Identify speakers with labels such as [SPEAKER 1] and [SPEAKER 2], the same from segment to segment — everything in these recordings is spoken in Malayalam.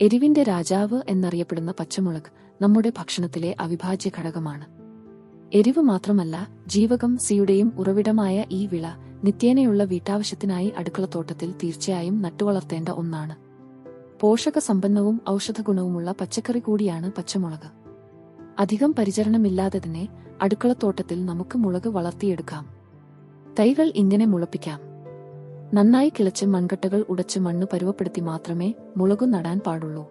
[SPEAKER 1] എരിവിന്റെ രാജാവ് എന്നറിയപ്പെടുന്ന പച്ചമുളക് നമ്മുടെ ഭക്ഷണത്തിലെ അവിഭാജ്യ ഘടകമാണ്. എരിവ് മാത്രമല്ല ജീവകം സിയുടെയും ഉറവിടമായ ഈ വിള നിത്യേനയുള്ള വീട്ടാവശ്യത്തിനായി അടുക്കളത്തോട്ടത്തിൽ തീർച്ചയായും നട്ടുവളർത്തേണ്ട ഒന്നാണ്. പോഷക സമ്പന്നവും ഔഷധഗുണവുമുള്ള പച്ചക്കറി കൂടിയാണ് പച്ചമുളക്. അധികം പരിചരണമില്ലാതെ തന്നെ അടുക്കളത്തോട്ടത്തിൽ നമുക്ക് മുളക് വളർത്തിയെടുക്കാം. തൈകൾ ഇങ്ങനെ മുളപ്പിക്കാം. നന്നായി കിളച്ച് മൺകട്ടകൾ ഉടച്ച് മണ്ണ് പരുവപ്പെടുത്തി മാത്രമേ മുളകു നടാൻ പാടുള്ളൂ.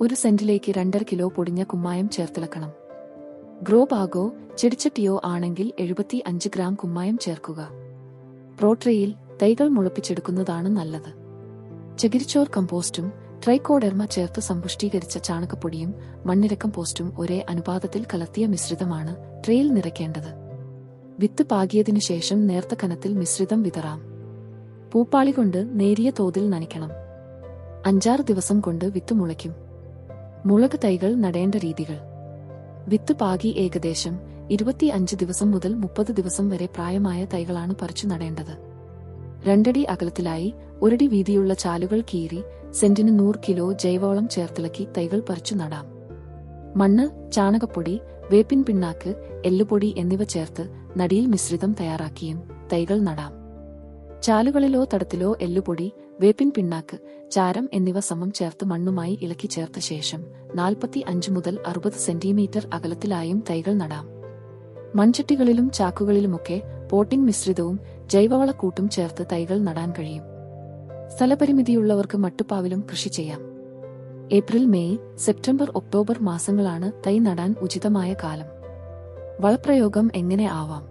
[SPEAKER 1] ഒരു സെന്റിലേക്ക് രണ്ടര കിലോ പൊടിഞ്ഞ കുമ്മായം ചേർത്തിളക്കണം. ഗ്രോ ബാഗോ ചെടിച്ചട്ടിയോ ആണെങ്കിൽ എഴുപത്തി അഞ്ച് ഗ്രാം കുമ്മായം ചേർക്കുക. പ്രോട്രയിൽ തൈകൾ മുളപ്പിച്ചെടുക്കുന്നതാണ് നല്ലത്. ചകിരിച്ചോർ കമ്പോസ്റ്റും ട്രൈക്കോഡെർമ ചേർത്ത് സമ്പുഷ്ടീകരിച്ച ചാണകപ്പൊടിയും മണ്ണിര കമ്പോസ്റ്റും ഒരേ അനുപാതത്തിൽ കലർത്തിയ മിശ്രിതമാണ് ട്രേയിൽ നിറയ്ക്കേണ്ടത്. വിത്ത് പാകിയതിനു ശേഷം നേർത്ത കനത്തിൽ മിശ്രിതം വിതറാം. പൂപ്പാളി കൊണ്ട് നേരിയ തോതിൽ നനയ്ക്കണം. അഞ്ചാറ് ദിവസം കൊണ്ട് വിത്ത് മുളയ്ക്കും. മുളക് തൈകൾ നടേണ്ട രീതികൾ. വിത്ത് പാകി ഏകദേശം ഇരുപത്തി അഞ്ച് ദിവസം മുതൽ മുപ്പത് ദിവസം വരെ പ്രായമായ തൈകളാണ് പറിച്ചു നടേണ്ടത്. രണ്ടടി അകലത്തിലായി ഒരടി വീതിയുള്ള ചാലുകൾ കീറി സെന്റിന് നൂറ് കിലോ ജൈവവളം ചേർത്തിളക്കി തൈകൾ പറിച്ചു നടാം. മണ്ണ് ചാണകപ്പൊടി വേപ്പിൻ പിണ്ണാക്ക് എല്ലുപൊടി എന്നിവ ചേർത്ത് നടിയിൽ മിശ്രിതം തയ്യാറാക്കിയും തൈകൾ നടാം. ചാലുകളിലോ തടത്തിലോ എല്ലുപൊടി വേപ്പിൻ പിണ്ണാക്ക് ചാരം എന്നിവ സമം ചേർത്ത് മണ്ണുമായി ഇളക്കി ചേർത്ത ശേഷം നാൽപ്പത്തി അഞ്ച് മുതൽ അറുപത് സെന്റിമീറ്റർ അകലത്തിലായും തൈകൾ നടാം. മൺചട്ടികളിലും ചാക്കുകളിലുമൊക്കെ പോട്ടിംഗ് മിശ്രിതവും ജൈവവളക്കൂട്ടും ചേർത്ത് തൈകൾ നടാൻ കഴിയും. സ്ഥലപരിമിതിയുള്ളവർക്ക് മട്ടുപ്പാവിലും കൃഷി ചെയ്യാം. ഏപ്രിൽ മെയ് സെപ്റ്റംബർ ഒക്ടോബർ മാസങ്ങളാണ് തൈ നടാൻ ഉചിതമായ കാലം. വളപ്രയോഗം എങ്ങനെ ആവാം?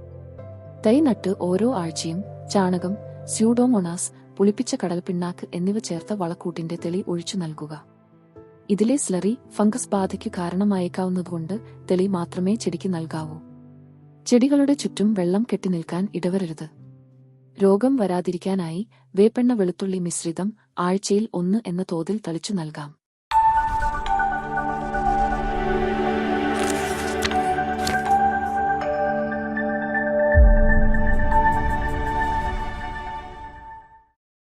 [SPEAKER 1] തൈ നട്ട് ഓരോ ആഴ്ചയും ചാണകം സ്യൂഡോമോണാസ് പുളിപ്പിച്ച കടൽ പിണ്ണാക്ക് എന്നിവ ചേർത്ത വളക്കൂട്ടിന്റെ തെളി ഒഴിച്ചു നൽകുക. ഇതിലെ സ്ലറി ഫംഗസ് ബാധയ്ക്ക് കാരണമായേക്കാവുന്നതുകൊണ്ട് തെളി മാത്രമേ ചെടിക്ക് നൽകാവൂ. ചെടികളുടെ ചുറ്റും വെള്ളം കെട്ടിനിൽക്കാൻ ഇടവരരുത്. രോഗം വരാതിരിക്കാനായി വേപ്പെണ്ണ വെളുത്തുള്ളി മിശ്രിതം ആഴ്ചയിൽ ഒന്ന് എന്ന തോതിൽ തളിച്ചു നൽകാം.